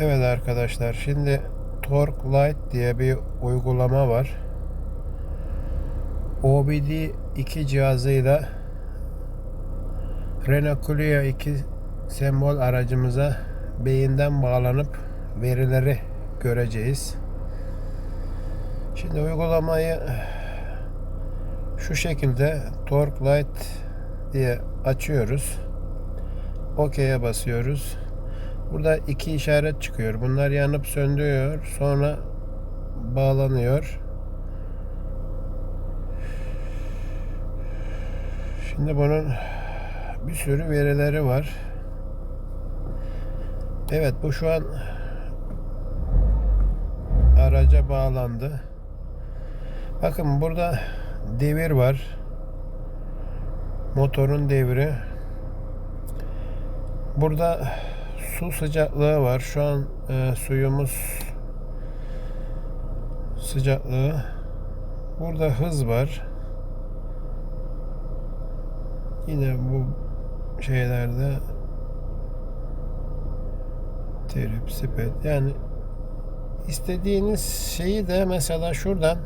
Evet arkadaşlar şimdi Torque Lite diye bir uygulama var. OBD 2 cihazıyla Renault Clio 2 sembol aracımıza beyinden bağlanıp verileri göreceğiz. Şimdi uygulamayı şu şekilde Torque Lite diye açıyoruz. OK'ye basıyoruz. Burada iki işaret çıkıyor. Bunlar yanıp söndürüyor. Sonra bağlanıyor. Şimdi bunun bir sürü verileri var. Evet bu şu an araca bağlandı. Bakın burada devir var. Motorun devri. Burada su sıcaklığı var. Şu an e, suyumuz sıcaklığı. Burada hız var. Yine bu şeylerde trip, speed yani istediğiniz şeyi de mesela şuradan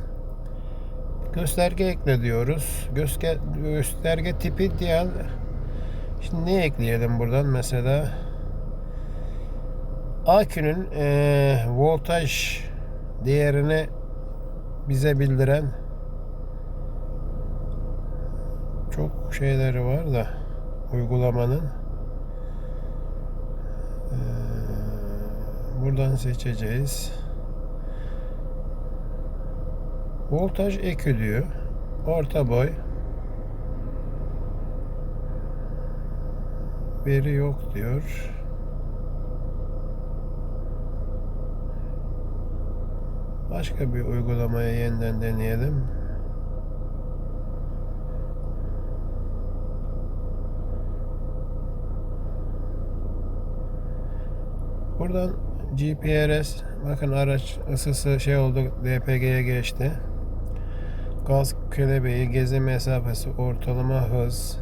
gösterge ekle diyoruz. Gösterge, gösterge tipi diye Şimdi ne ekleyelim buradan mesela? Akünün e, voltaj değerini bize bildiren çok şeyleri var da uygulamanın E, buradan seçeceğiz. Voltaj ekü diyor. Orta boy. Veri yok diyor. Başka bir uygulamaya yeniden deneyelim. Buradan GPRS bakın araç ısısı şey oldu DPG'ye geçti. Gaz kelebeği, gezi mesafesi, ortalama hız,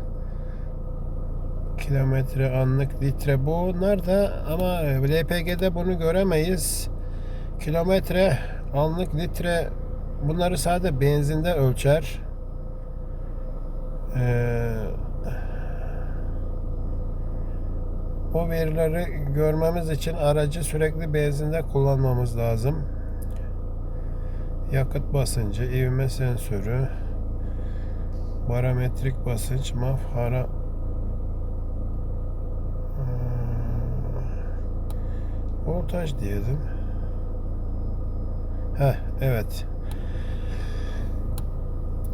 kilometre anlık litre bunlar da ama LPG'de bunu göremeyiz. Kilometre anlık litre bunları sadece benzinde ölçer. Ee, o verileri görmemiz için aracı sürekli benzinde kullanmamız lazım. Yakıt basıncı, ivme sensörü, barometrik basınç, maf, hara, voltaj diyelim. Heh, evet.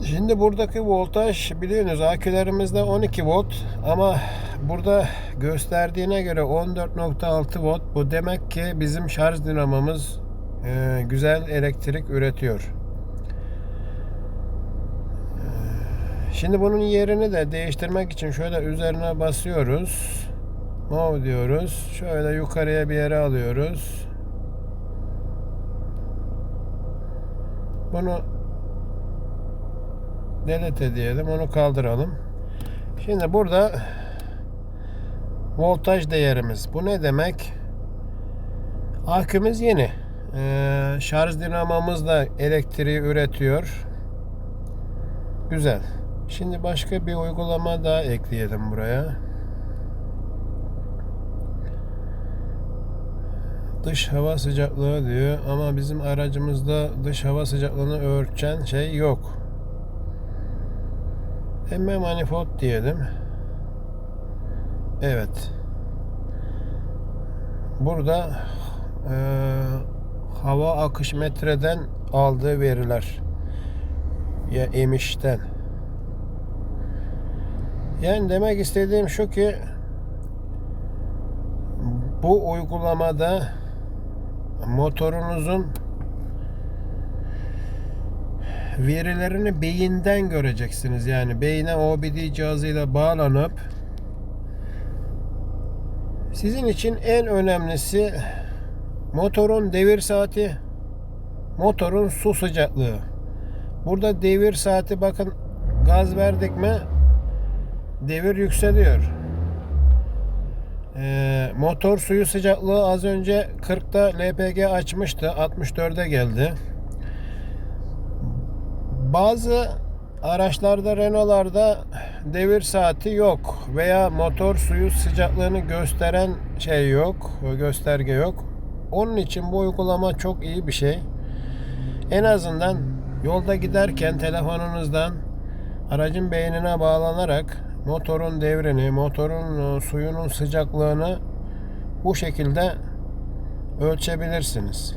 Şimdi buradaki voltaj biliyorsunuz akülerimizde 12 volt ama burada gösterdiğine göre 14.6 volt. Bu demek ki bizim şarj dinamomuz e, güzel elektrik üretiyor. E, Şimdi bunun yerini de değiştirmek için şöyle üzerine basıyoruz. Move diyoruz. Şöyle yukarıya bir yere alıyoruz. Bunu delete diyelim. Onu kaldıralım. Şimdi burada voltaj değerimiz. Bu ne demek? Akümüz yeni. Ee, şarj dinamomuz da elektriği üretiyor. Güzel. Şimdi başka bir uygulama daha ekleyelim buraya. Dış hava sıcaklığı diyor ama bizim aracımızda dış hava sıcaklığını ölçen şey yok. Emme manifold diyelim. Evet. Burada e, hava akış metreden aldığı veriler ya emişten. Yani demek istediğim şu ki bu uygulamada motorunuzun verilerini beyinden göreceksiniz. Yani beyine OBD cihazıyla bağlanıp sizin için en önemlisi motorun devir saati, motorun su sıcaklığı. Burada devir saati bakın gaz verdik mi devir yükseliyor. Ee, motor suyu sıcaklığı az önce 40'ta LPG açmıştı. 64'e geldi. Bazı araçlarda Renault'larda devir saati yok veya motor suyu sıcaklığını gösteren şey yok, gösterge yok. Onun için bu uygulama çok iyi bir şey. En azından yolda giderken telefonunuzdan aracın beynine bağlanarak motorun devrini, motorun e, suyunun sıcaklığını bu şekilde ölçebilirsiniz.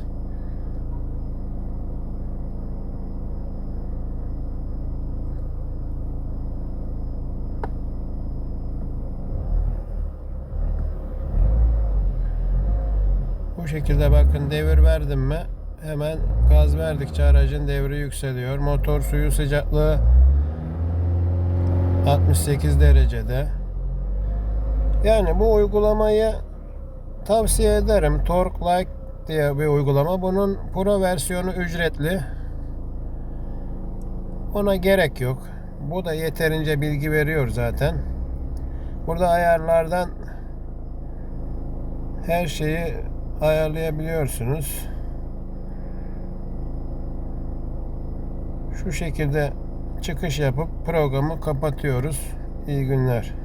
Bu şekilde bakın devir verdim mi hemen gaz verdikçe aracın devri yükseliyor. Motor suyu sıcaklığı 68 derecede. Yani bu uygulamayı tavsiye ederim. Torque Like diye bir uygulama. Bunun Pro versiyonu ücretli. Ona gerek yok. Bu da yeterince bilgi veriyor zaten. Burada ayarlardan her şeyi ayarlayabiliyorsunuz. Şu şekilde çıkış yapıp programı kapatıyoruz. İyi günler.